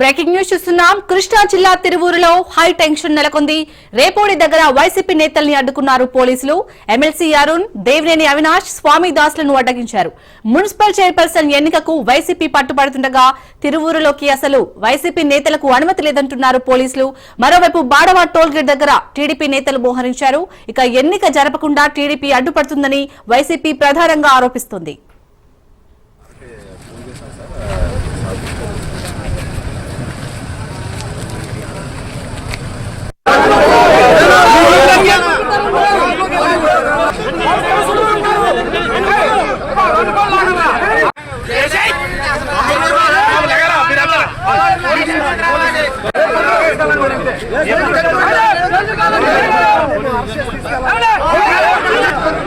Breaking news చూస్తున్నాం. కృష్ణా జిల్లా తిరువూరులో high tension నెలకొంది. రేపోడి దగ్గర వైసీపీ నేతల్ని అడ్డుకున్నారు పోలీసులు. ఎమ్మెల్సీ అరుణ్ దేవినేని అవినాష్ స్వామి దాస్లను అడ్డగించారు. మున్సిపల్ చైర్పర్సన్ ఎన్నికకు వైసీపీ పట్టుబడుతుండగా తిరువూరులోకి అసలు వైసీపీ నేతలకు అనుమతి లేదంటున్నారు పోలీసులు. మరోవైపు బాడవా టోల్ గేట్ దగ్గర టీడీపీ నేతలు మోహరించారు. ఇక ఎన్నిక జరపకుండా టీడీపీ అడ్డుపడుతుందని వైసీపీ ప్రధానంగా ఆరోపిస్తోంది. ಎಲ್ಲರೂ ಕಾಲ ಮಾಡಿದ್ದೆ ಎಲ್ಲರೂ ಕಾಲ ಮಾಡಿದ್ದೆ ಎಲ್ಲರೂ ಕಾಲ ಮಾಡಿದ್ದೆ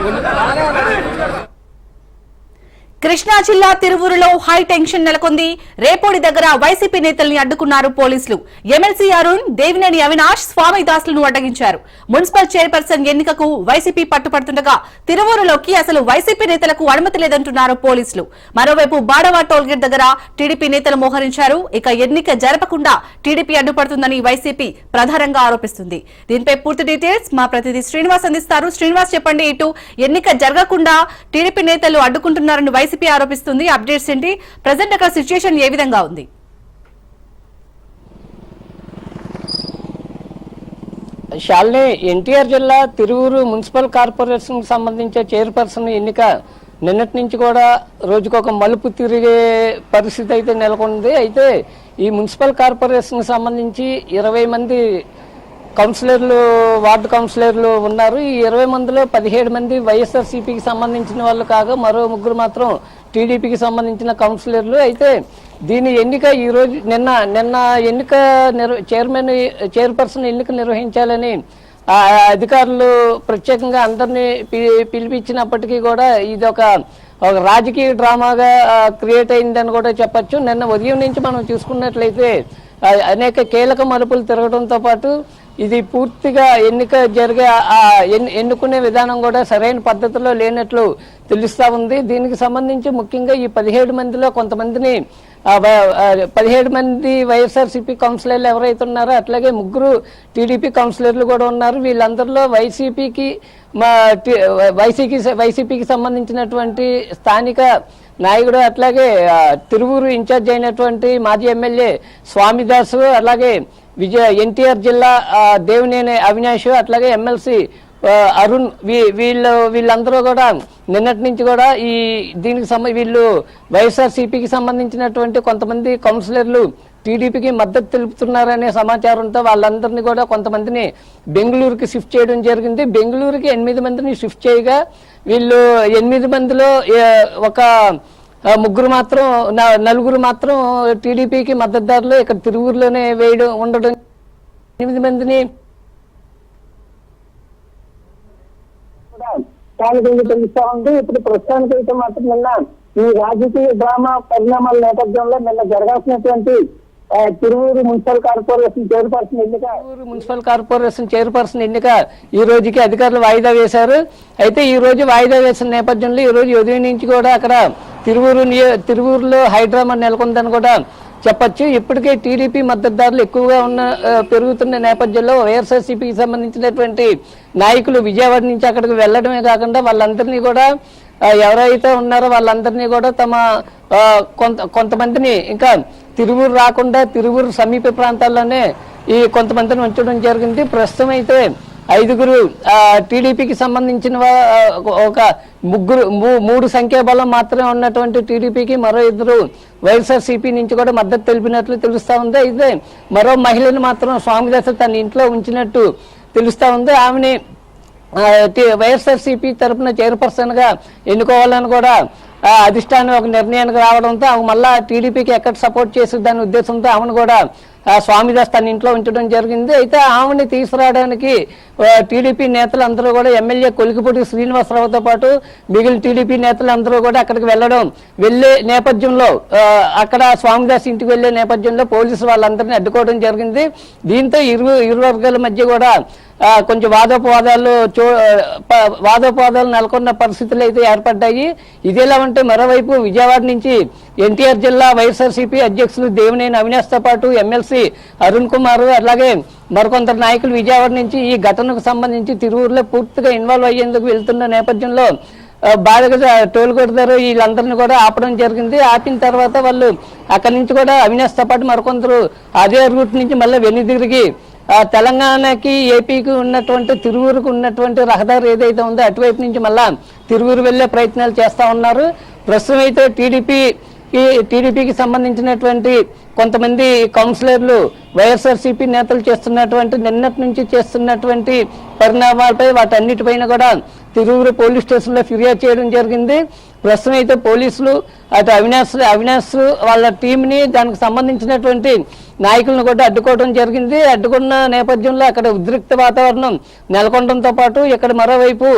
ಎಲ್ಲರೂ ಕಾಲ ಮಾಡಿದ್ದೆ కృష్ణా జిల్లా తిరువూరులో హై టెన్షన్ నెలకొంది. రేపోడి దగ్గర వైసీపీ నేతల్ని అడ్డుకున్నారు పోలీసులు. ఎమ్మెల్సీ అరుణ్ దేవినేని అవినాష్ స్వామి దాసులను అడ్డగించారు. మున్సిపల్ చైర్పర్సన్ ఎన్నికకు వైసీపీ పట్టుపడుతుండగా తిరువూరులోకి అసలు వైసీపీ నేతలకు అనుమతి లేదంటున్నారు పోలీసులు. మరోవైపు బాడవా టోల్గేట్ దగ్గర టీడీపీ నేతలు మోహరించారు. ఇక ఎన్నిక జరపకుండా టీడీపీ అడ్డుపడుతుందని వైసీపీ ప్రధానంగా ఆరోపిస్తుంది. దీనిపై పూర్తి డీటెయిల్స్ మా ప్రతినిధి శ్రీనివాస్ అందిస్తారు. శ్రీనివాస్ చెప్పండి ఇటు ఎన్నిక జరగకుండా టీడీపీ నేతలు అడ్డుకుంటున్నారని వైసీపీ ఆరోపిస్తుంది. అప్డేట్స్ ఏంటి? ప్రజెంట్ అక్కడ సిచ్యుయేషన్ ఏ విధంగా ఉంది? శాలిని ఎన్టీఆర్ జిల్లా తిరువురు మున్సిపల్ కార్పొరేషన్ సంబంధించిన చైర్పర్సన్ ఎన్నిక నిన్నటి నుంచి కూడా రోజుకొక మలుపు తిరిగే పరిస్థితి అయితే నెలకొంది. అయితే ఈ మున్సిపల్ కార్పొరేషన్ సంబంధించి ఇరవై మంది కౌన్సిలర్లు వార్డు కౌన్సిలర్లు ఉన్నారు. ఈ ఇరవై మందిలో పదిహేడు మంది వైఎస్ఆర్సీపీకి సంబంధించిన వాళ్ళు కాగా మరో ముగ్గురు మాత్రం టీడీపీకి సంబంధించిన కౌన్సిలర్లు. అయితే దీని ఎన్నిక ఈ రోజు నిన్న నిన్న ఎన్నిక చైర్మన్ చైర్పర్సన్ ఎన్నిక నిర్వహించాలని అధికారులు ప్రత్యేకంగా అందరినీ పి- పిలిపించినప్పటికీ కూడా ఇది ఒక ఒక రాజకీయ డ్రామాగా క్రియేట్ అయిందని కూడా చెప్పచ్చు. నిన్న ఉదయం నుంచి మనం చూసుకున్నట్లయితే అనేక కీలక మలుపులు తిరగడంతో పాటు ఇది పూర్తిగా ఎన్నిక జరిగే ఆ ఎన్నుకునే విధానం కూడా సరైన పద్ధతిలో లేనట్లు తెలుస్తా ఉంది. దీనికి సంబంధించి ముఖ్యంగా ఈ పదిహేడు మందిలో కొంతమందిని పదిహేడు మంది వైఎస్ఆర్సీపీ కౌన్సిలర్లు ఎవరైతే ఉన్నారో అట్లాగే ముగ్గురు టీడీపీ కౌన్సిలర్లు కూడా ఉన్నారు. వీళ్ళందరిలో వైసీపీకి మా వైసీపీ వైసీపీకి సంబంధించినటువంటి స్థానిక నాయకుడు అట్లాగే తిరువూరు ఇన్ఛార్జ్ అయినటువంటి మాజీ ఎమ్మెల్యే స్వామిదాసు అలాగే విజయ ఎన్టీఆర్ జిల్లా దేవినేని అవినాష్ అట్లాగే ఎమ్మెల్సీ అరుణ్ వీ- వీళ్ళు వీళ్ళందరూ కూడా నిన్నటి నుంచి కూడా ఈ దీనికి సంబ వీళ్ళు వైఎస్ఆర్సీపీకి సంబంధించినటువంటి కొంతమంది కౌన్సిలర్లు టీడీపీకి మద్దతు తెలుపుతున్నారనే సమాచారంతో వాళ్ళందరినీ కూడా కొంతమందిని బెంగళూరుకి షిఫ్ట్ చేయడం జరిగింది. బెంగళూరుకి ఎనిమిది మందిని షిఫ్ట్ చేయగా వీళ్ళు ఎనిమిది మందిలో ఒక ముగ్గురు మాత్రం నలుగురు మాత్రం టీడీపీకి మద్దతుదారులు. ఇక్కడ తిరువురులోనే వేయడం ఉండడం ఎనిమిది మందిని తెలుస్తా ఉంది. ఇప్పుడు ప్రస్తుతానికి అయితే మాత్రం నిన్న ఈ రాజకీయ డ్రామా పరిణామాల నేపథ్యంలో నిన్న జరగాల్సినటువంటి తిరువూరు మున్సిపల్ కార్పొరేషన్ చైర్పర్సన్ ఎన్నిక. తిరువూరు మున్సిపల్ కార్పొరేషన్ చైర్పర్సన్ ఎన్నిక ఈ రోజుకి అధికారులు వాయిదా వేశారు. అయితే ఈ రోజు వాయిదా వేసిన నేపథ్యంలో ఈ రోజు ఉదయం నుంచి కూడా అక్కడ తిరువూరు తిరువూరులో హైడ్రామా నెలకొందని కూడా చెప్పచ్చు. ఇప్పటికే టీడీపీ మద్దతుదారులు ఎక్కువగా ఉన్న పెరుగుతున్న నేపథ్యంలో వైఎస్ఆర్సీపీకి సంబంధించినటువంటి నాయకులు విజయవాడ నుంచి అక్కడికి వెళ్ళడమే కాకుండా వాళ్ళందరినీ కూడా ఎవరైతే ఉన్నారో వాళ్ళందరినీ కూడా తమ కొంత కొంతమందిని ఇంకా తిరువూరు రాకుండా తిరువూరు సమీప ప్రాంతాల్లోనే ఈ కొంతమందిని ఉంచడం జరిగింది. ప్రస్తుతం అయితే ఐదుగురు టీడీపీకి సంబంధించిన ఒక ముగ్గురు మూ- మూడు సంఖ్యాబలం మాత్రమే ఉన్నటువంటి టీడీపీకి మరో ఇద్దరు వైఎస్ఆర్సీపీ నుంచి కూడా మద్దతు తెలిపినట్లు తెలుస్తా ఉంది. అయితే మరో మహిళను మాత్రం స్వామిదాస తన ఇంట్లో ఉంచినట్టు తెలుస్తా ఉంది. ఆమెని వైఎస్ఆర్సీపీ తరఫున చైర్పర్సన్గా ఎన్నుకోవాలని కూడా అధిష్టానం ఒక నిర్ణయానికి రావడంతో ఆమె మళ్ళా టీడీపీకి ఎక్కడ సపోర్ట్ చేసి దాని ఉద్దేశంతో ఆమెను కూడా స్వామిదాస్ తన ఇంట్లో ఉంచడం జరిగింది. అయితే ఆమెని తీసుకురావడానికి టీడీపీ నేతలు అందరూ కూడా ఎమ్మెల్యే కొలికిపూటి శ్రీనివాసరావుతో పాటు మిగిలిన టీడీపీ నేతలు అందరూ కూడా అక్కడికి వెళ్ళడం వెళ్ళే నేపథ్యంలో అక్కడ స్వామిదాస్ ఇంటికి వెళ్ళే నేపథ్యంలో పోలీసు వాళ్ళందరినీ అడ్డుకోవడం జరిగింది. దీంతో ఇరు ఇరు వర్గాల మధ్య కూడా కొంచెం వాదోపవాదాలు చో వాదోపవాదాలు నెలకొన్న పరిస్థితులు అయితే ఏర్పడ్డాయి. ఇదేలా ఉంటే మరోవైపు విజయవాడ నుంచి ఎన్టీఆర్ జిల్లా వైఎస్ఆర్సీపీ అధ్యక్షులు దేవినేని అవినాష్తో పాటు ఎమ్మెల్సీ అరుణ్ కుమార్ అలాగే మరికొందరు నాయకులు విజయవాడ నుంచి ఈ ఘటనకు సంబంధించి తిరువురులో పూర్తిగా ఇన్వాల్వ్ అయ్యేందుకు వెళ్తున్న నేపథ్యంలో బాధగా టోల్ కొడతారు వీళ్ళందరినీ కూడా ఆపడం జరిగింది. ఆపిన తర్వాత వాళ్ళు అక్కడి నుంచి కూడా అవినాష్తో పాటు మరికొందరు అదే రూట్ నుంచి మళ్ళీ వెన్ను తిరిగి తెలంగాణకి ఏపీకి ఉన్నటువంటి తిరువురుకు ఉన్నటువంటి రహదారి ఏదైతే ఉందో అటువైపు నుంచి మళ్ళా తిరువురు వెళ్ళే ప్రయత్నాలు చేస్తా ఉన్నారు. ప్రస్తుతం అయితే టీడీపీ టీడీపీకి సంబంధించినటువంటి కొంతమంది కౌన్సిలర్లు వైఎస్ఆర్సీపీ నేతలు చేస్తున్నటువంటి నిన్నటి నుంచి చేస్తున్నటువంటి పరిణామాలపై వాటన్నిటిపైన కూడా తిరువురు పోలీస్ స్టేషన్లో ఫిర్యాదు చేయడం జరిగింది. ప్రస్తుతం అయితే పోలీసులు అటు అవినాష్ అవినాష్ వాళ్ళ టీంని దానికి సంబంధించినటువంటి నాయకులను కూడా అడ్డుకోవడం జరిగింది. అడ్డుకున్న నేపథ్యంలో అక్కడ ఉద్రిక్త వాతావరణం నెలకొనడంతో పాటు ఇక్కడ మరోవైపు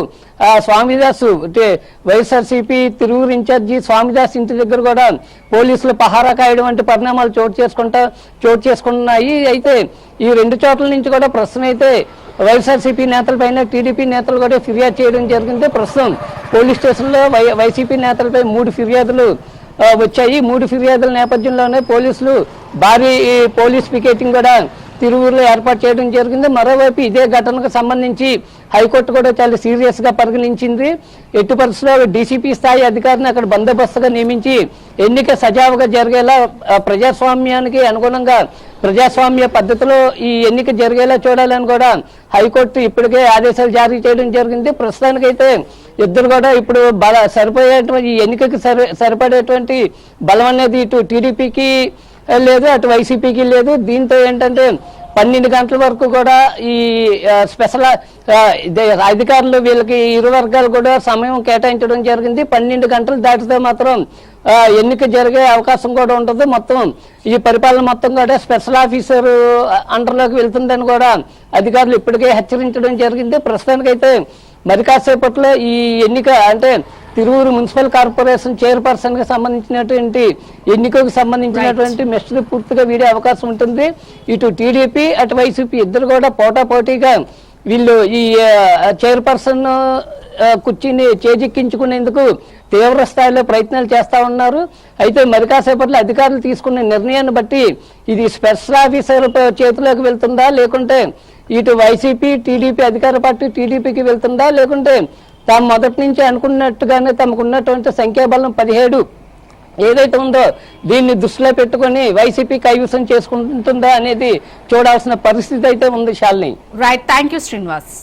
స్వామిదాసు అంటే వైఎస్ఆర్సీపీ తిరువురు ఇన్ఛార్జి స్వామిదాస్ ఇంటి దగ్గర కూడా పోలీసులు పహారా కాయడం వంటి పరిణామాలు చోటు చేసుకుంటా చోటు చేసుకుంటున్నాయి. అయితే ఈ రెండు చోట్ల నుంచి కూడా ప్రస్తుతం అయితే వైఎస్ఆర్సీపీ నేతలపైన టీడీపీ నేతలు కూడా ఫిర్యాదు చేయడం జరిగింది. ప్రస్తుతం పోలీస్ స్టేషన్లో వై వైసీపీ నేతలపై మూడు ఫిర్యాదులు వచ్చాయి. మూడు ఫిర్యాదుల నేపథ్యంలోనే పోలీసులు భారీ పోలీస్ పికెటింగ్ కూడా తిరువురులో ఏర్పాటు చేయడం జరిగింది. మరోవైపు ఇదే ఘటనకు సంబంధించి హైకోర్టు కూడా చాలా సీరియస్గా పరిగణించింది. ఎట్టి పరిస్థితుల్లో డీసీపీ స్థాయి అధికారిని అక్కడ బందోబస్తుగా నియమించి ఎన్నిక సజావుగా జరిగేలా ప్రజాస్వామ్యానికి అనుగుణంగా ప్రజాస్వామ్య పద్ధతిలో ఈ ఎన్నిక జరిగేలా చూడాలని కూడా హైకోర్టు ఇప్పటికే ఆదేశాలు జారీ చేయడం జరిగింది. ప్రస్తుతానికైతే ఇద్దరు కూడా ఇప్పుడు బల సరిపోయేటువంటి ఈ ఎన్నికకి సరి సరిపడేటువంటి బలం అనేది ఇటు టీడీపీకి లేదు అటు వైసీపీకి లేదు. దీంతో ఏంటంటే పన్నెండు గంటల వరకు కూడా ఈ స్పెషల్ అధికారులు వీళ్ళకి ఇరు వర్గాలు కూడా సమయం కేటాయించడం జరిగింది. పన్నెండు గంటలు దాటితే మాత్రం ఎన్నిక జరిగే అవకాశం కూడా ఉంటుంది మొత్తం ఈ పరిపాలన మొత్తం కూడా స్పెషల్ ఆఫీసర్ అండర్లోకి వెళ్తుందని కూడా అధికారులు ఇప్పటికే హెచ్చరించడం జరిగింది. ప్రస్తుతానికైతే మరి కాసేపట్లో ఈ ఎన్నిక అంటే తిరువురు మున్సిపల్ కార్పొరేషన్ చైర్పర్సన్కి సంబంధించినటువంటి ఎన్నికకు సంబంధించినటువంటి మెస్టులు పూర్తిగా వీడే అవకాశం ఉంటుంది. ఇటు టీడీపీ అటు వైసీపీ ఇద్దరు కూడా పోటా పోటీగా వీళ్ళు ఈ చైర్పర్సన్ కుర్చీని చేజిక్కించుకునేందుకు తీవ్ర స్థాయిలో ప్రయత్నాలు చేస్తా ఉన్నారు. అయితే మరి కాసేపట్లో అధికారులు తీసుకున్న నిర్ణయాన్ని బట్టి ఇది స్పెషల్ ఆఫీసర్ చేతిలోకి వెళ్తుందా? లేకుంటే ఇటు వైసీపీ టీడీపీ అధికార పార్టీ టీడీపీకి వెళ్తుందా? లేకుంటే తాము మొదటి నుంచి అనుకున్నట్టుగానే తమకు ఉన్నటువంటి సంఖ్యాబలం పదిహేడు ఏదైతే ఉందో దీన్ని దృష్టిలో పెట్టుకొని వైసీపీ కైవసం చేసుకుంటుందా అనేది చూడాల్సిన పరిస్థితి అయితే ఉంది Shalini. Right thank you Srinivas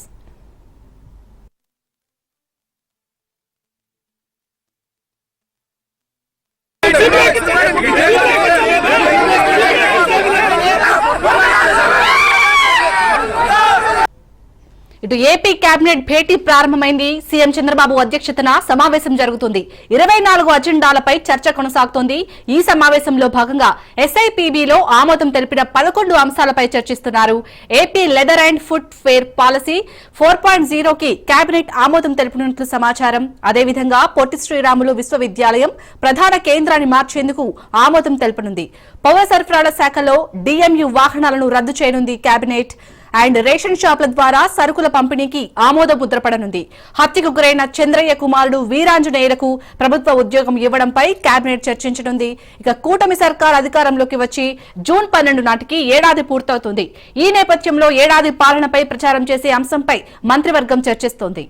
ఇటు ఏపీ కేబినెట్ భేటీ ప్రారంభమైంది. సీఎం చంద్రబాబు అధ్యక్షతన సమావేశం జరుగుతుంది. ఇరవై నాలుగు అజెండాలపై చర్చ కొనసాగుతోంది. ఈ సమావేశంలో భాగంగా ఎస్ఐపిబిలో ఆమోదం తెలిపిన పదకొండు అంశాలపై చర్చిస్తున్నారు. AP leather and footwear policy four point జీరోకి కేబినెట్ ఆమోదం తెలిపినట్లు సమాచారం. అదేవిధంగా పొట్టి శ్రీరాములు విశ్వవిద్యాలయం ప్రధాన కేంద్రాన్ని మార్చేందుకు ఆమోదం తెలుపనుంది. పౌర సరఫరాల శాఖలో డిఎంయు వాహనాలను రద్దు చేయనుంది కేబినెట్ అండ్ రేషన్ షాపుల ద్వారా సరుకుల పంపిణీకి ఆమోద ముద్రపడనుంది హత్యకు గురైన చంద్రయ్య కుమారుడు వీరాంజనేయులకు ప్రభుత్వ ఉద్యోగం ఇవ్వడంపై కేబినెట్ చర్చించనుంది. ఇక కూటమి సర్కార్ అధికారంలోకి వచ్చి జూన్ పన్నెండు నాటికి ఏడాది పూర్తవుతుంది. ఈ నేపథ్యంలో ఏడాది పాలనపై ప్రచారం చేసే అంశంపై మంత్రివర్గం చర్చిస్తోంది.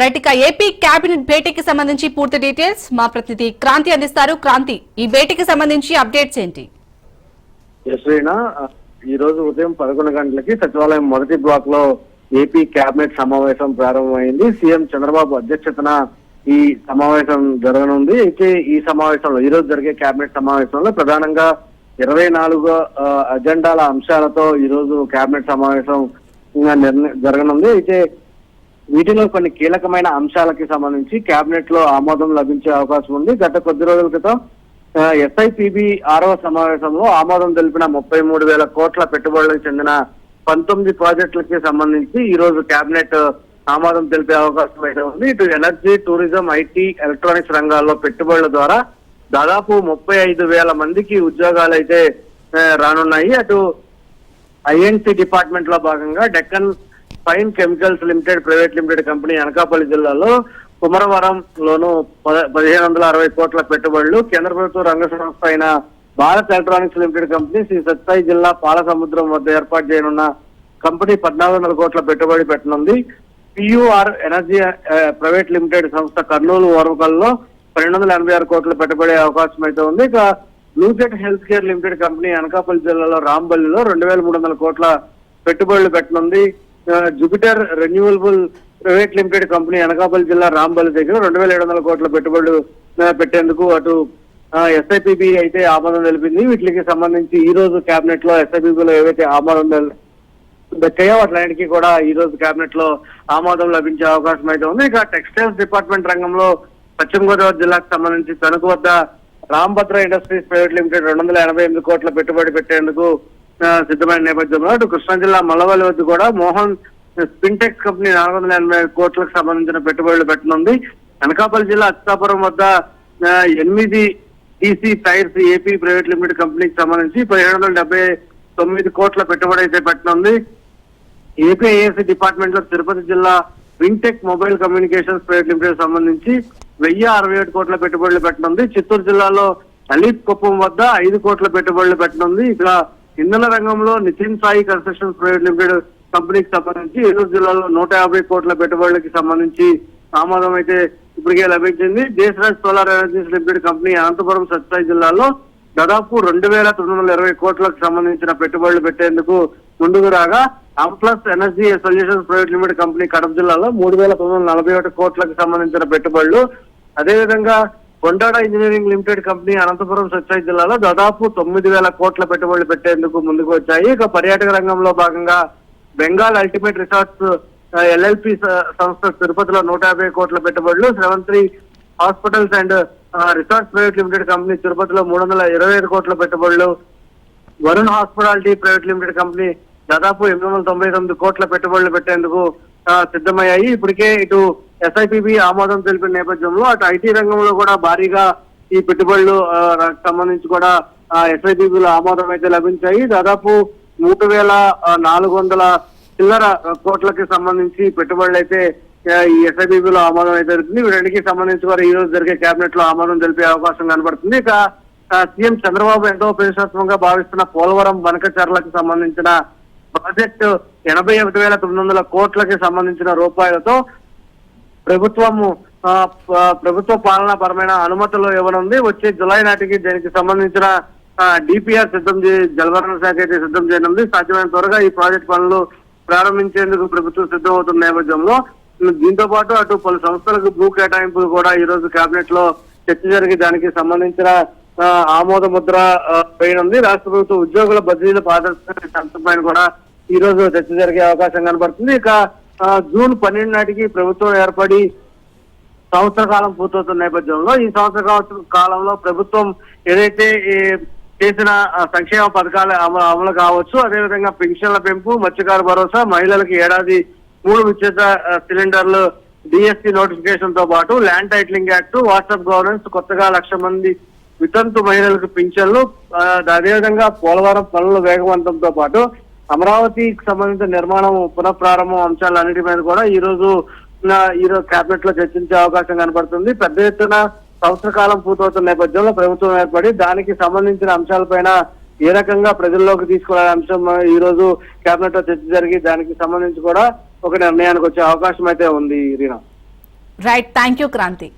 రైట్ ఇక ఏపీ కేబినెట్ భేటీకి సంబంధించి పూర్తి డీటెయిల్స్ మా ప్రతినిధి క్రాంతి అందిస్తారు. క్రాంతి ఈ భేటీకి సంబంధించి అప్డేట్స్ ఏంటి? ఈ రోజు ఉదయం పదకొండు గంటలకి సచివాలయం మొదటి బ్లాక్లో ఏపీ కేబినెట్ సమావేశం ప్రారంభమైంది. సీఎం చంద్రబాబు అధ్యక్షతన ఈ సమావేశం జరగనుంది. అయితే ఈ సమావేశంలో ఈ రోజు జరిగే కేబినెట్ సమావేశంలో ప్రధానంగా ఇరవై నాలుగు అజెండాల అంశాలతో ఈ రోజు కేబినెట్ సమావేశం జరగనుంది. అయితే వీటిలో కొన్ని కీలకమైన అంశాలకి సంబంధించి కేబినెట్లో ఆమోదం లభించే అవకాశం ఉంది. గత కొద్ది రోజుల క్రితం ఎస్ఐపిబి ఆరవ సమావేశంలో ఆమోదం తెలిపిన ముప్పై మూడు వేల కోట్ల పెట్టుబడులకు చెందిన పంతొమ్మిది ప్రాజెక్టులకి సంబంధించి ఈ రోజు కేబినెట్ ఆమోదం తెలిపే అవకాశం అయితే ఉంది. ఇటు ఎనర్జీ టూరిజం ఐటీ ఎలక్ట్రానిక్స్ రంగాల్లో పెట్టుబడుల ద్వారా దాదాపు ముప్పై ఐదు వేల మందికి ఉద్యోగాలు అయితే రానున్నాయి. అటు ఐఎన్సి డిపార్ట్మెంట్లో భాగంగా Deccan fine chemicals limited private limited company Anakapalli జిల్లాలో కుమరవరం లోను పద- పదిహేను వందల అరవై కోట్ల పెట్టుబడులు కేంద్ర ప్రభుత్వ రంగ సంస్థ అయిన Bharat electronics limited company Shri సత్సాయి జిల్లా పాలసముద్రం వద్ద ఏర్పాటు చేయనున్న కంపెనీ పద్నాలుగు వందల కోట్ల పెట్టుబడి పెట్టనుంది. పియూఆర్ ఎనర్జీ ప్రైవేట్ లిమిటెడ్ సంస్థ కర్నూలు ఓర్వకల్లో పన్నెండు వందల ఎనభై ఆరు కోట్ల పెట్టుబడి అవకాశం అయితే ఉంది. ఇక లూజెట్ health care limited company Anakapalli జిల్లాలో రాంబల్లిలో రెండు వేల మూడు వందల కోట్ల పెట్టుబడులు పెట్టనుంది. Jupiter renewable private limited company Anakapalli జిల్లా రాంబల్లి దగ్గర రెండు వేల ఏడు వందల కోట్ల పెట్టుబడులు పెట్టేందుకు అటు ఎస్ఐపిబి అయితే ఆమోదం తెలిపింది. వీటికి సంబంధించి ఈ రోజు కేబినెట్లో ఎస్ఐపిబిలో లో ఏవైతే ఆమోదం తెల్- దక్కాయో వాటికి కూడా ఈ రోజు కేబినెట్లో ఆమోదం లభించే అవకాశం అయితే ఉంది. ఇక టెక్స్టైల్స్ డిపార్ట్మెంట్ రంగంలో పశ్చిమ గోదావరి జిల్లాకు సంబంధించి తణుకు వద్ద రాంభద్ర ఇండస్ట్రీస్ ప్రైవేట్ లిమిటెడ్ రెండు వందల ఎనభై ఎనిమిది కోట్ల పెట్టుబడి పెట్టేందుకు సిద్ధమైన నేపథ్యంలో అటు కృష్ణా జిల్లా మల్లవల్లి వద్ద కూడా మోహన్ స్పిన్టెక్ కంపెనీ నాలుగు వందల ఎనభై కోట్లకు సంబంధించిన పెట్టుబడులు పెట్టనుంది. అనకాపల్లి జిల్లా అచ్చాపురం వద్ద ఎనిమిది TC tyres AP private limited కంపెనీకి సంబంధించి పదిహేడు వందల డెబ్బై తొమ్మిది కోట్ల పెట్టుబడి అయితే పెట్టనుంది. ఏపీఐఎస్సీ డిపార్ట్మెంట్లో తిరుపతి జిల్లా Wintech mobile communications private limited సంబంధించి వెయ్యి అరవై ఏడు కోట్ల పెట్టుబడులు పెట్టనుంది. చిత్తూరు జిల్లాలో అలీప్ కుప్పం వద్ద ఐదు కోట్ల పెట్టుబడులు పెట్టనుంది. ఇక్కడ ఇంధన రంగంలో Nitin Sai construction private limited కంపెనీకి సంబంధించి ఏలూరు జిల్లాలో నూట యాభై కోట్ల పెట్టుబడులకి సంబంధించి ఆమోదం అయితే ఇప్పటికే లభించింది. Deshraj solar energies limited company Anantapuram Satya Sai జిల్లాలో దాదాపు రెండు వేల తొమ్మిది వందల ఇరవై కోట్లకు సంబంధించిన పెట్టుబడులు పెట్టేందుకు ముందుకు రాగా Amplus energy solutions private limited company Kadapa జిల్లాలో మూడు వేల తొమ్మిది వందల నలభై ఒకటి కోట్లకు సంబంధించిన పెట్టుబడులు. అదేవిధంగా Kondada engineering limited company Anantapuram సత్యాయి జిల్లాలో దాదాపు తొమ్మిది వేల కోట్ల పెట్టుబడులు పెట్టేందుకు ముందుకు వచ్చాయి. ఇక పర్యాటక రంగంలో భాగంగా బెంగాల్ అల్టిమేట్ రిసార్ట్స్ ఎల్ఎల్పి సంస్థ తిరుపతిలో నూట యాభై కోట్ల పెట్టుబడులు శ్రవంత్రి hospitals and resorts private limited company తిరుపతిలో మూడు వందల ఇరవై ఐదు కోట్ల పెట్టుబడులు Varun hospitality private limited company దాదాపు ఎనిమిది వందల తొంభై తొమ్మిది కోట్ల పెట్టుబడులు పెట్టేందుకు సిద్ధమయ్యాయి. ఇప్పటికే ఇటు ఎస్ఐపిబి ఆమోదం తెలిపిన నేపథ్యంలో అటు ఐటీ రంగంలో కూడా భారీగా ఈ పెట్టుబడులు సంబంధించి కూడా ఎస్ఐపిబిలో ఆమోదం అయితే లభించాయి. దాదాపు మూడు వేల నాలుగు వందల చిల్లర కోట్లకి సంబంధించి పెట్టుబడులు అయితే ఈ ఎస్ఐబిబిలో ఆమోదం అయితే జరుగుతుంది. వీటికి సంబంధించి కూడా ఈ రోజు జరిగే కేబినెట్లో ఆమోదం తెలిపే అవకాశం కనబడుతుంది. ఇక సీఎం చంద్రబాబు ఎంతో ప్రతిష్టాత్మకంగా భావిస్తున్న పోలవరం బనకచర్లకు సంబంధించిన ప్రాజెక్టు ఎనభై ఒకటి వేల తొమ్మిది వందల కోట్లకి సంబంధించిన రూపాయలతో ప్రభుత్వము ప్రభుత్వ పాలనా పరమైన అనుమతులు ఇవ్వనుంది. వచ్చే జులై నాటికి దీనికి సంబంధించిన డిపిఆర్ సిద్ధం చే జలవరణ శాఖ అయితే సిద్ధం చేయనుంది. సాధ్యమైన త్వరగా ఈ ప్రాజెక్ట్ పనులు ప్రారంభించేందుకు ప్రభుత్వం సిద్ధమవుతున్న నేపథ్యంలో దీంతో పాటు అటు పలు సంస్థలకు భూ కేటాయింపులు కూడా ఈ రోజు కేబినెట్లో చర్చ జరిగి దానికి సంబంధించిన ఆమోద ముద్ర ఆ, రాష్ట్ర ప్రభుత్వ ఉద్యోగుల బదిలీల పారదర్శక అంశంపైన కూడా ఈ రోజు చర్చ జరిగే అవకాశం కనబడుతుంది. ఇక జూన్ పన్నెండు నాటికి ప్రభుత్వం ఏర్పడి సంవత్సర కాలం పూర్తవుతున్న నేపథ్యంలో ఈ సంవత్సర కాలంలో ప్రభుత్వం ఏదైతే ఈ చేసిన సంక్షేమ పథకాలు అమలు అమలు కావచ్చు అదేవిధంగా పెన్షన్ల పెంపు మత్స్యకార భరోసా మహిళలకు ఏడాది మూడు ఉచిత సిలిండర్లు డిఎస్సి నోటిఫికేషన్తో పాటు land titling act WhatsApp governance కొత్తగా లక్ష మంది వితంతు మహిళలకు పింఛన్లు అదేవిధంగా పోలవరం పనుల వేగవంతంతో పాటు అమరావతికి సంబంధించిన నిర్మాణం పునఃప్రారంభం అంశాలన్నిటి మీద కూడా ఈ రోజు ఈ రోజు కేబినెట్లో చర్చించే అవకాశం కనబడుతుంది. పెద్ద ఎత్తున సంవత్సర కాలం పూర్తవుతున్న నేపథ్యంలో ప్రభుత్వం ఏర్పడి దానికి సంబంధించిన అంశాలపైన ఏ రకంగా ప్రజల్లోకి తీసుకురాని అంశం ఈ రోజు కేబినెట్లో చర్చ జరిగి దానికి సంబంధించి కూడా ఒక నిర్ణయానికి వచ్చే అవకాశం అయితే ఉంది Reena. Right thank you Kranti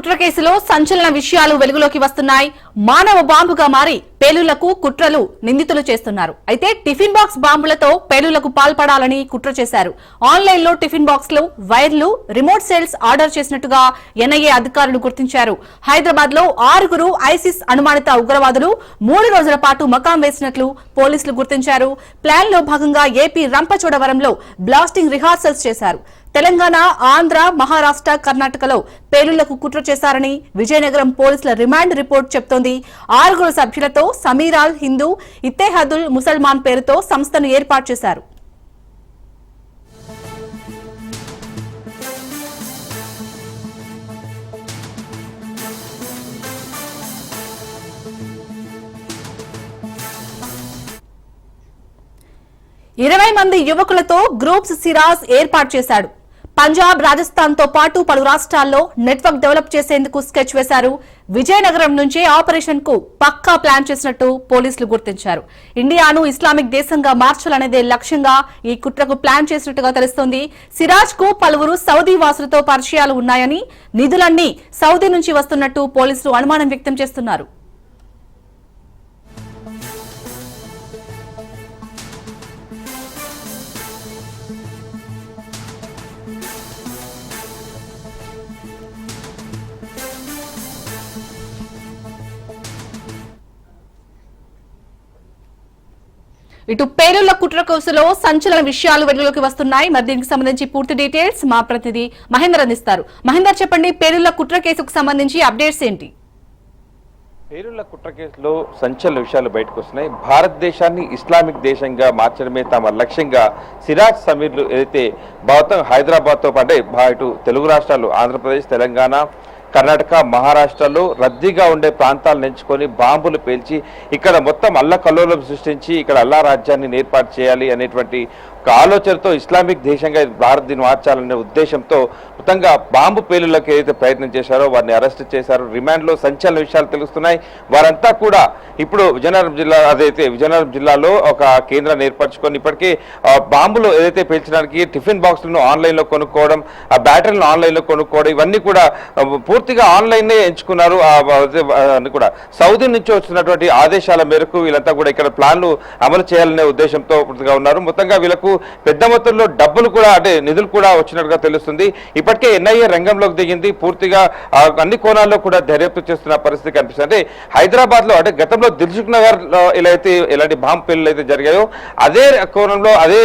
కుట్ర కేసులో సంచలన విషయాలు వెలుగులోకి వస్తున్నాయి. మానవ బాంబుగా మారి పేలులకు కుట్రలు నిందితులు చేస్తున్నారు. అయితే టిఫిన్ బాక్స్ బాంబులతో పేలులకు పాల్పడాలని కుట్ర చేశారు. ఆన్లైన్లో టిఫిన్ బాక్స్లో వైర్లు రిమోట్ సెల్స్ ఆర్డర్ చేసినట్టుగా ఎన్ఐఏ అధికారులు గుర్తించారు. హైదరాబాద్లో ఆరుగురు ఐసిస్ అనుమానిత ఉగ్రవాదులు మూడు రోజుల పాటు మకాం వేసినట్లు పోలీసులు గుర్తించారు. ప్లాన్లో భాగంగా ఏపీ రంపచోడవరంలో బ్లాస్టింగ్ రిహార్సల్స్ చేశారు. తెలంగాణ ఆంధ్ర మహారాష్ట్ర కర్ణాటకలో పేలుళ్ళకు కుట్ర చేశారని విజయనగరం పోలీసుల రిమాండ్ రిపోర్ట్ చెప్తోంది. ఆరుగురు సభ్యులతో సమీరాల్ హిందూ ఇత్తేహదుల్ ముసల్మాన్ పేరుతో సంస్థను ఏర్పాటు చేశారు. ఇరవై మంది యువకులతో గ్రూప్స్ సిరాజ్ ఏర్పాటు చేశాడు. పంజాబ్ రాజస్థాన్తో పాటు పలు రాష్ట్రాల్లో నెట్వర్క్ డెవలప్ చేసేందుకు స్కెచ్ వేశారు. విజయనగరం నుంచే ఆపరేషన్కు పక్కా ప్లాన్ చేసినట్టు పోలీసులు గుర్తించారు. ఇండియాను ఇస్లామిక్ దేశంగా మార్చాలనేదే లక్ష్యంగా ఈ కుట్రకు ప్లాన్ చేసినట్టుగా తెలుస్తోంది. సిరాజ్కు పలువురు సౌదీ వాసులతో పరిచయాలు ఉన్నాయని నిధులన్నీ సౌదీ నుంచి వస్తున్నట్టు పోలీసులు అనుమానం వ్యక్తం చేస్తున్నారు. ఇటు పేలుళ్ళ కుట్ర కోసలో సంచలన విషయాలు వెలుగులోకి వస్తున్నాయి. మరి దీనికి సంబంధించి పూర్తి డీటెయిల్స్ మా ప్రతినిధి మహేందర్ అందిస్తారు. మహేందర్ చెప్పండి పేలుళ్ళ కుట్ర కేసుకు సంబంధించి అప్డేట్స్ ఏంటి? పేరుల కుట్ర కేసులో సంచలన విషయాలు బయటకు వస్తున్నాయి. భారతదేశాన్ని ఇస్లామిక్ దేశంగా మార్చడమే తమ లక్ష్యంగా సిరాజ్ సమీర్లు ఏదైతే భారతం హైదరాబాద్తో పాటే భా- ఇటు తెలుగు రాష్ట్రాలు ఆంధ్రప్రదేశ్ తెలంగాణ కర్ణాటక మహారాష్ట్రలో రద్దీగా ఉండే ప్రాంతాలను ఎంచుకొని బాంబులు పేల్చి ఇక్కడ మొత్తం అల్లకల్లోలం సృష్టించి ఇక్కడ అల్లా రాజ్యాన్ని ఏర్పాటు చేయాలి అనేటువంటి ఒక ఆలోచనతో ఇస్లామిక్ దేశంగా భారత్ దీన్ని మార్చాలనే ఉద్దేశంతో మొత్తంగా బాంబు పేలులకు ఏదైతే ప్రయత్నం చేశారో వారిని అరెస్ట్ చేశారో. రిమాండ్లో సంచలన విషయాలు తెలుస్తున్నాయి. వారంతా కూడా ఇప్పుడు విజయనగరం జిల్లా అదైతే విజయనగరం జిల్లాలో ఒక కేంద్రాన్ని ఏర్పరచుకొని ఇప్పటికే ఆ, బాంబులు ఏదైతే పేల్చడానికి టిఫిన్ బాక్సులను ఆన్లైన్లో కొనుక్కోవడం ఆ బ్యాటరీలను ఆన్లైన్లో కొనుక్కోవడం ఇవన్నీ కూడా పూర్తిగా ఆన్లైన్నే ఎంచుకున్నారు. కూడా. సౌదీ నుంచి వచ్చినటువంటి ఆదేశాల మేరకు వీళ్ళంతా కూడా ఇక్కడ ప్లాన్లు అమలు చేయాలనే ఉద్దేశంతో పూర్తిగా ఉన్నారు. మొత్తంగా వీళ్ళకు పెద్ద మొత్తంలో డబ్బులు కూడా అంటే నిధులు కూడా వచ్చినట్టుగా తెలుస్తుంది. ఇప్పటికే ఎన్ఐఏ రంగంలోకి దిగింది. పూర్తిగా అన్ని కోణాల్లో కూడా దర్యాప్తు చేస్తున్న పరిస్థితి కనిపిస్తుంది. అంటే హైదరాబాద్లో అంటే గతంలో దిల్సుఖ్ నగర్లో ఇలా అయితే ఇలాంటి బాంబు పెళ్ళి అయితే జరిగాయో అదే కోణంలో అదే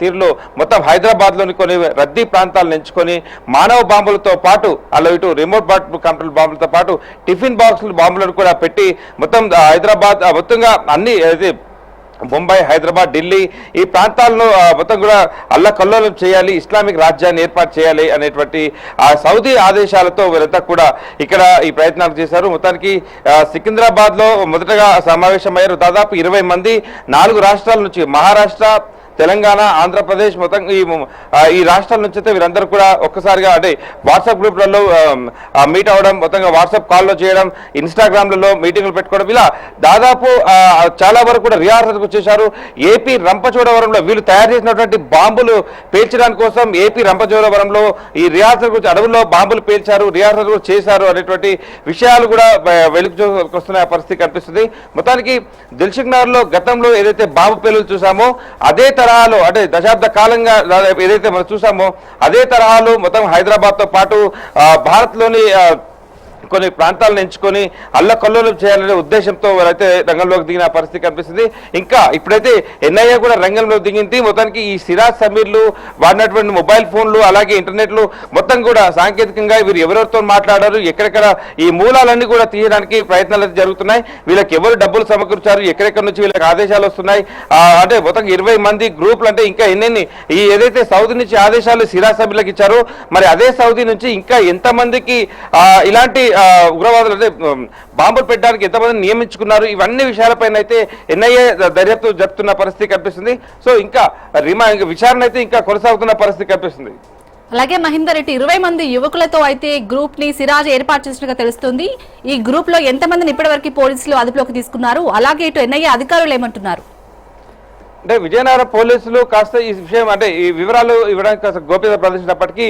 తీరులో మొత్తం హైదరాబాద్లోని కొన్ని రద్దీ ప్రాంతాలను ఎంచుకొని మానవ బాంబులతో పాటు అలా ఇటు రిమోట్ కంట్రోల్ బాంబులతో పాటు టిఫిన్ బాక్సులు బాంబులను కూడా పెట్టి మొత్తం హైదరాబాద్ మొత్తంగా అన్ని ముంబై హైదరాబాద్ ఢిల్లీ ఈ ప్రాంతాల్లో మొత్తం కూడా అల్లకల్లోలం చేయాలి ఇస్లామిక్ రాజ్యాన్ని ఏర్పాటు చేయాలి అనేటువంటి ఆ సౌదీ ఆదేశాలతో వీరంతా కూడా ఇక్కడ ఈ ప్రయత్నాలు చేశారు. మొత్తానికి సికింద్రాబాద్లో మొదటగా సమావేశమయ్యారు. దాదాపు ఇరవై మంది నాలుగు రాష్ట్రాల నుంచి మహారాష్ట్ర తెలంగాణ ఆంధ్రప్రదేశ్ మొత్తం ఈ ఈ రాష్ట్రాల నుంచి అయితే వీరందరూ కూడా ఒక్కసారిగా అంటే వాట్సాప్ గ్రూప్లలో మీట్ అవ్వడం మొత్తంగా వాట్సాప్ కాల్లో చేయడం ఇన్స్టాగ్రామ్లలో మీటింగ్లు పెట్టుకోవడం ఇలా దాదాపు చాలా వరకు కూడా రిహార్సల్కి వచ్చేసారు ఏపీ రంపచోడవరంలో వీళ్ళు తయారు చేసినటువంటి బాంబులు పేల్చడానికి కోసం ఏపీ రంపచోడవరంలో ఈ రిహార్సల్ గురించి అడవుల్లో బాంబులు పేల్చారు రిహార్సల్ కూడా చేశారు అనేటువంటి విషయాలు కూడా వెలుగు వస్తున్న పరిస్థితి కనిపిస్తుంది. మొత్తానికి దిల్సుఖ్ నగర్లో గతంలో ఏదైతే బాంబు పేలులు చూసామో అదే తరహాలో అంటే దశాబ్ద కాలంగా ఏదైతే మనం చూసామో అదే తరహాలో మొత్తం హైదరాబాద్తో పాటు భారత్లోని కొన్ని ప్రాంతాలను ఎంచుకొని అల్లకల్లోలం చేయాలనే ఉద్దేశంతో వారైతే రంగంలోకి దిగిన పరిస్థితి కనిపిస్తుంది. ఇంకా ఇప్పుడైతే ఎన్ఐఏ కూడా రంగంలో దిగింది. మొత్తానికి ఈ సిరాజ్ సమీర్లు వాడినటువంటి మొబైల్ ఫోన్లు అలాగే ఇంటర్నెట్లు మొత్తం కూడా సాంకేతికంగా వీరు ఎవరెవరితో మాట్లాడారు ఎక్కడెక్కడ ఈ మూలాలన్నీ కూడా తీయడానికి ప్రయత్నాలు అయితే జరుగుతున్నాయి. వీళ్ళకి ఎవరు డబ్బులు సమకూర్చారు ఎక్కడెక్కడ నుంచి వీళ్ళకి ఆదేశాలు వస్తున్నాయి. అంటే మొత్తం ఇరవై మంది గ్రూపులు అంటే ఇంకా ఎన్నెన్ని ఈ ఏదైతే సౌదీ నుంచి ఆదేశాలు సిరాజ్ సభ్యులకు ఇచ్చారో మరి అదే సౌదీ నుంచి ఇంకా ఎంతమందికి ఇలాంటి ఉగ్రవాదులు అంటే బాంబులు పెట్టడానికి ఎంతమంది నియమించుకున్నారు? ఇవన్నీ విషయాలపైన అయితే ఎన్ఐఏ దర్యాప్తు జరుపుతున్న పరిస్థితి కనిపిస్తుంది. సో ఇంకా రిమా విచారణ అయితే ఇంకా కొనసాగుతున్న పరిస్థితి కనిపిస్తుంది. అలాగే మహేందర్ రెడ్డి ఇరవై మంది యువకులతో అయితే గ్రూప్ని సిరాజ్ ఏర్పాటు చేసినట్టుగా తెలుస్తుంది. ఈ గ్రూప్లో ఎంతమందిని ఇప్పటివరకు పోలీసులు అదుపులోకి తీసుకున్నారు? అలాగే ఇటు ఎన్ఐఏ అధికారులు ఏమంటున్నారు? అంటే విజయనగరం పోలీసులు కాస్త ఈ విషయం అంటే ఈ వివరాలు ఇవ్వడానికి కాస్త గోప్యత ప్రదర్శించినప్పటికీ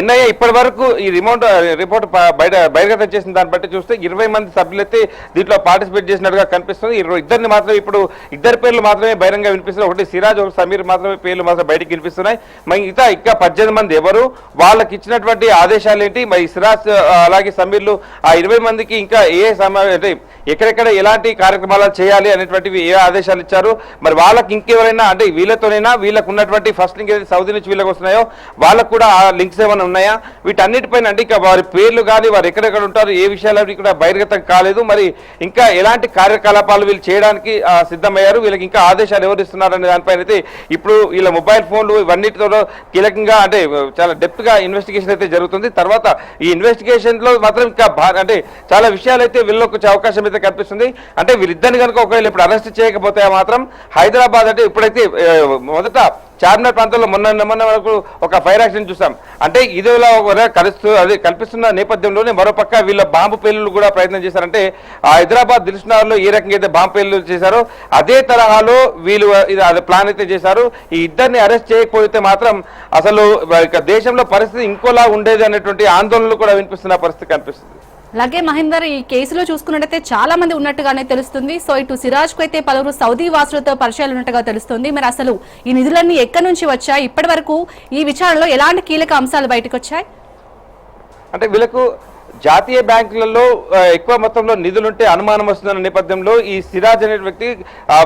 ఎన్ఐఏ ఇప్పటి వరకు ఈ రిమోట్ రిపోర్ట్ బయట బహిర్గతం చేసిన దాన్ని బట్టి చూస్తే ఇరవై మంది సభ్యులైతే దీంట్లో పార్టిసిపేట్ చేసినట్టుగా కనిపిస్తుంది. ఇరవై ఇద్దరిని మాత్రమే ఇప్పుడు ఇద్దరు పేర్లు మాత్రమే బహిరంగ వినిపిస్తున్నాయి. ఒకటి సిరాజ్ ఒకటి సమీర్ మాత్రమే పేర్లు మాత్రం బయటకు వినిపిస్తున్నాయి. మరి ఇంకా ఇంకా పద్దెనిమిది మంది ఎవరు? వాళ్ళకి ఇచ్చినటువంటి ఆదేశాలు ఏంటి? మరి సిరాజ్ అలాగే సమీర్లు ఆ ఇరవై మందికి ఇంకా ఏ సమా అంటే ఎక్కడెక్కడ ఎలాంటి కార్యక్రమాలు చేయాలి అనేటువంటివి ఏ ఆదేశాలు ఇచ్చారు? మరి వాళ్ళకి ఇంకెవరైనా అంటే వీళ్ళతోనైనా వీళ్ళకు ఉన్నటువంటి ఫస్ట్ లింక్ ఏదైతే సౌదీ నుంచి వీళ్ళకి వస్తున్నాయో వాళ్ళకు కూడా ఆ లింక్స్ ఏమైనా ఉన్నాయా? వీటన్నిటిపైన అంటే ఇంకా వారి పేర్లు కానీ వారు ఎక్కడెక్కడ ఉంటారు ఏ విషయాలు కూడా బహిర్గతం కాలేదు. మరి ఇంకా ఎలాంటి కార్యకలాపాలు వీళ్ళు చేయడానికి సిద్ధమయ్యారు? వీళ్ళకి ఇంకా ఆదేశాలు ఎవరు ఇస్తున్నారు అనే దానిపైన అయితే ఇప్పుడు వీళ్ళ మొబైల్ ఫోన్లు ఇవన్నిటితో కీలకంగా అంటే చాలా డెప్త్గా ఇన్వెస్టిగేషన్ అయితే జరుగుతుంది. తర్వాత ఈ ఇన్వెస్టిగేషన్లో మాత్రం ఇంకా అంటే చాలా విషయాలు అయితే వీళ్ళకి వచ్చే అవకాశం అయితే కనిపిస్తుంది. అంటే వీళ్ళిద్దరిని కనుక ఒకవేళ ఇప్పుడు అరెస్ట్ చేయకపోతే మాత్రం హైదరాబాద్ కాదంటే ఇప్పుడైతే మొదట చార్మినార్ ప్రాంతంలో మొన్న మొన్న వరకు ఒక ఫైర్ యాక్సిడెంట్ చూసాం. అంటే ఇదిలా కలుస్తూ అది కల్పిస్తున్న నేపథ్యంలోనే మరోపక్క వీళ్ళ బాంబు పేలులు కూడా ప్రయత్నం చేశారంటే ఆ హైదరాబాద్ దిల్సునార్లో ఏ రకంగా అయితే బాంబు పేలులు చేశారో అదే తరహాలో వీళ్ళు అది ప్లాన్ అయితే చేశారు. ఈ ఇద్దరిని అరెస్ట్ చేయకపోతే మాత్రం అసలు ఇక దేశంలో పరిస్థితి ఇంకోలా ఉండేది అనేటువంటి ఆందోళనలు కూడా వినిపిస్తున్న పరిస్థితి కనిపిస్తుంది. అలాగే మహేందర్ ఈ కేసులో చూసుకున్నట్టయితే చాలా మంది ఉన్నట్టుగానే తెలుస్తుంది. సో ఇటు సిరాజ్కు అయితే పలువురు సౌదీ వాసులతో పరిచయాలు ఉన్నట్టుగా తెలుస్తుంది. మరి అసలు ఈ నిధులన్నీ ఎక్కడి నుంచి వచ్చాయి? ఇప్పటి వరకు ఈ విచారణలో ఎలాంటి కీలక అంశాలు బయటకు వచ్చాయి? అంటే వీళ్ళకు జాతీయ బ్యాంకులలో ఎక్కువ మొత్తంలో నిధులుంటే అనుమానం వస్తుందన్న నేపథ్యంలో ఈ సిరాజ్ అనే వ్యక్తి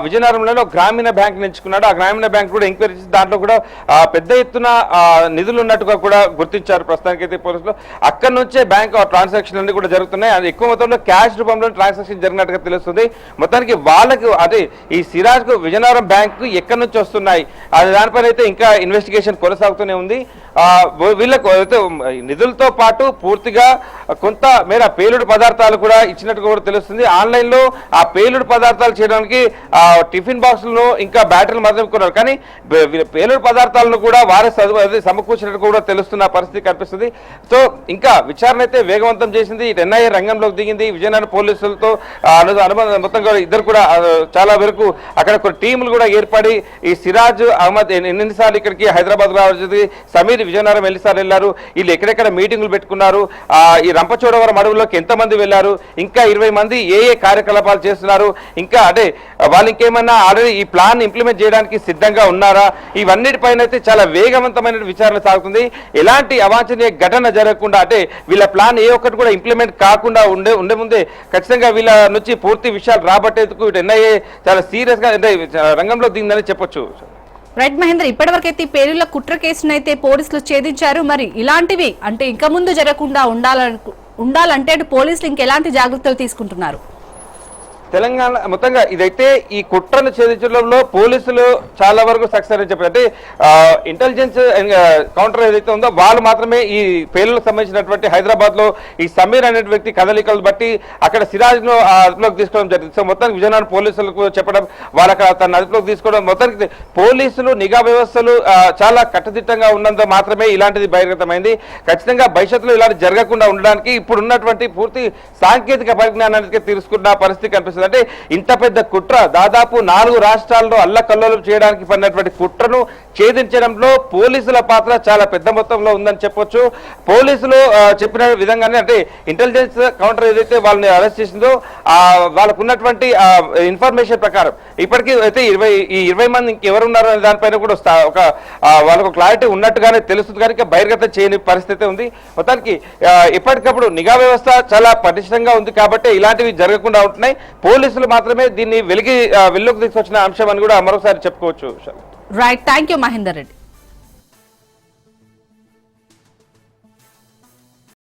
విజయనగరంలో గ్రామీణ బ్యాంక్ ఎంచుకున్నాడు ఆ గ్రామీణ బ్యాంక్ కూడా ఎంక్వైరీ చేసి దాంట్లో కూడా పెద్ద ఎత్తున నిధులు ఉన్నట్టుగా కూడా గుర్తించారు ప్రస్తుతానికి అయితే పోలీసులు. అక్కడ నుంచే బ్యాంక్ ట్రాన్సాక్షన్ అన్ని కూడా జరుగుతున్నాయి. అది ఎక్కువ మొత్తంలో క్యాష్ రూపంలో ట్రాన్సాక్షన్ జరిగినట్టుగా తెలుస్తుంది. మొత్తానికి వాళ్ళకు అదే ఈ సిరాజ్కు విజయనగరం బ్యాంకు ఎక్కడి నుంచి వస్తున్నాయి? అది దానిపైన అయితే ఇంకా ఇన్వెస్టిగేషన్ కొనసాగుతూనే ఉంది. వీళ్ళకు అయితే నిధులతో పాటు పూర్తిగా కొంత మేర పేలుడు పదార్థాలు కూడా ఇచ్చినట్టు కూడా తెలుస్తుంది. ఆన్లైన్లో ఆ పేలుడు పదార్థాలు చేయడానికి ఆ టిఫిన్ బాక్సులను ఇంకా బ్యాటరీలు మాత్రమే కొన్నారు కానీ పేలుడు పదార్థాలను కూడా వారే చదువు సమకూర్చినట్టు కూడా తెలుస్తున్న పరిస్థితి కనిపిస్తుంది. సో ఇంకా విచారణ అయితే వేగవంతం చేసింది. ఇటు ఎన్ఐఏ రంగంలోకి దిగింది. విజయనగరం పోలీసులతో ఆ, అనుబంధం మొత్తం ఇద్దరు కూడా చాలా వరకు అక్కడ కొన్ని టీములు కూడా ఏర్పడి ఈ సిరాజ్ అహ్మద్ ఎన్నిసార్లు ఇక్కడికి హైదరాబాద్ రావాల్సింది సమీర్ విజయనగరం ఎన్నిసార్లు వెళ్ళారు? వీళ్ళు ఎక్కడెక్కడ మీటింగులు పెట్టుకున్నారు? ఈ రంపచోడవరం అడవుల్లోకి ఎంతమంది వెళ్ళారు? ఇంకా ఇరవై మంది ఏ ఏ కార్యకలాపాలు చేస్తున్నారు? ఇంకా అంటే వాళ్ళు ఇంకేమన్నా ఆల్రెడీ ఈ ప్లాన్ ఇంప్లిమెంట్ చేయడానికి సిద్ధంగా ఉన్నారా? ఇవన్నిటిపైన అయితే చాలా వేగవంతమైన విచారణ సాగుతుంది. ఎలాంటి అవాంఛనీయ ఘటన జరగకుండా అంటే వీళ్ళ ప్లాన్ ఏ ఒక్కటి కూడా ఇంప్లిమెంట్ కాకుండా ఉండే ఉండే ముందే ఖచ్చితంగా వీళ్ళ నుంచి పూర్తి విషయాలు రాబట్టేందుకు ఇటు ఎన్ఐఏ చాలా సీరియస్గా అంటే రంగంలో దిగిందని చెప్పొచ్చు. రైట్ మహేందర్ ఇప్పటివరకైతే పేరుల కుట్ర కేసును అయితే పోలీసులు ఛేదించారు. మరి ఇలాంటివి అంటే ఇంకా ముందు జరగకుండా ఉండాలను ఉండాలంటే పోలీసులు ఇంకెలాంటి జాగ్రత్తలు తీసుకుంటున్నారు? తెలంగాణ మొత్తంగా ఇదైతే ఈ కుట్రను ఛేదించడంలో పోలీసులు చాలా వరకు సక్సెస్ అని చెప్పారు. అంటే ఇంటెలిజెన్స్ కౌంటర్ ఏదైతే ఉందో వాళ్ళు మాత్రమే ఈ పేర్లకు సంబంధించినటువంటి హైదరాబాద్లో ఈ సమీర్ అనే వ్యక్తి కదలికలు బట్టి అక్కడ సిరాజ్ను అదుపులోకి తీసుకోవడం జరిగింది. సో మొత్తానికి విజయనగరం పోలీసులకు చెప్పడం వాళ్ళ అక్కడ తన అదుపులోకి తీసుకోవడం మొత్తానికి పోలీసులు నిఘా వ్యవస్థలు చాలా కట్టుదిట్టంగా ఉన్నంత మాత్రమే ఇలాంటిది బహిర్గతమైంది. ఖచ్చితంగా భవిష్యత్తులో ఇలాంటి జరగకుండా ఉండడానికి ఇప్పుడు ఉన్నటువంటి పూర్తి సాంకేతిక పరిజ్ఞానానికి తీసుకున్న పరిస్థితి కనిపిస్తుంది. అంటే ఇంత పెద్ద కుట్ర దాదాపు నాలుగు రాష్ట్రాల్లో అల్లకల్లోలం చేయడానికి పడినటువంటి కుట్రను ఛేదించడంలో పోలీసుల పాత్ర చాలా పెద్ద మొత్తంలో ఉందని చెప్పొచ్చు. పోలీసులు చెప్పిన విధంగానే అంటే ఇంటెలిజెన్స్ కౌంటర్ ఏదైతే వాళ్ళని అరెస్ట్ చేసిందో ఆ వాళ్ళకు ఉన్నటువంటి ఇన్ఫర్మేషన్ ప్రకారం ఇప్పటికీ అయితే ఇరవై ఈ ఇరవై మంది ఇంకెవరు ఉన్నారు అనే దానిపైన కూడా ఒక వాళ్ళకు క్లారిటీ ఉన్నట్టుగానే తెలుస్తుంది. కానీ బహిర్గతం చేయని పరిస్థితి ఉంది. మొత్తానికి ఎప్పటికప్పుడు నిఘా వ్యవస్థ చాలా పటిష్టంగా ఉంది. కాబట్టి ఇలాంటివి జరగకుండా ఉంటున్నాయి. పోలీసులు మాత్రమే దీన్ని వెలిగి వెలుగుకు తీసుకొచ్చిన అంశం అని కూడా మరోసారి చెప్పుకోవచ్చు. Right thank you Mahender Reddy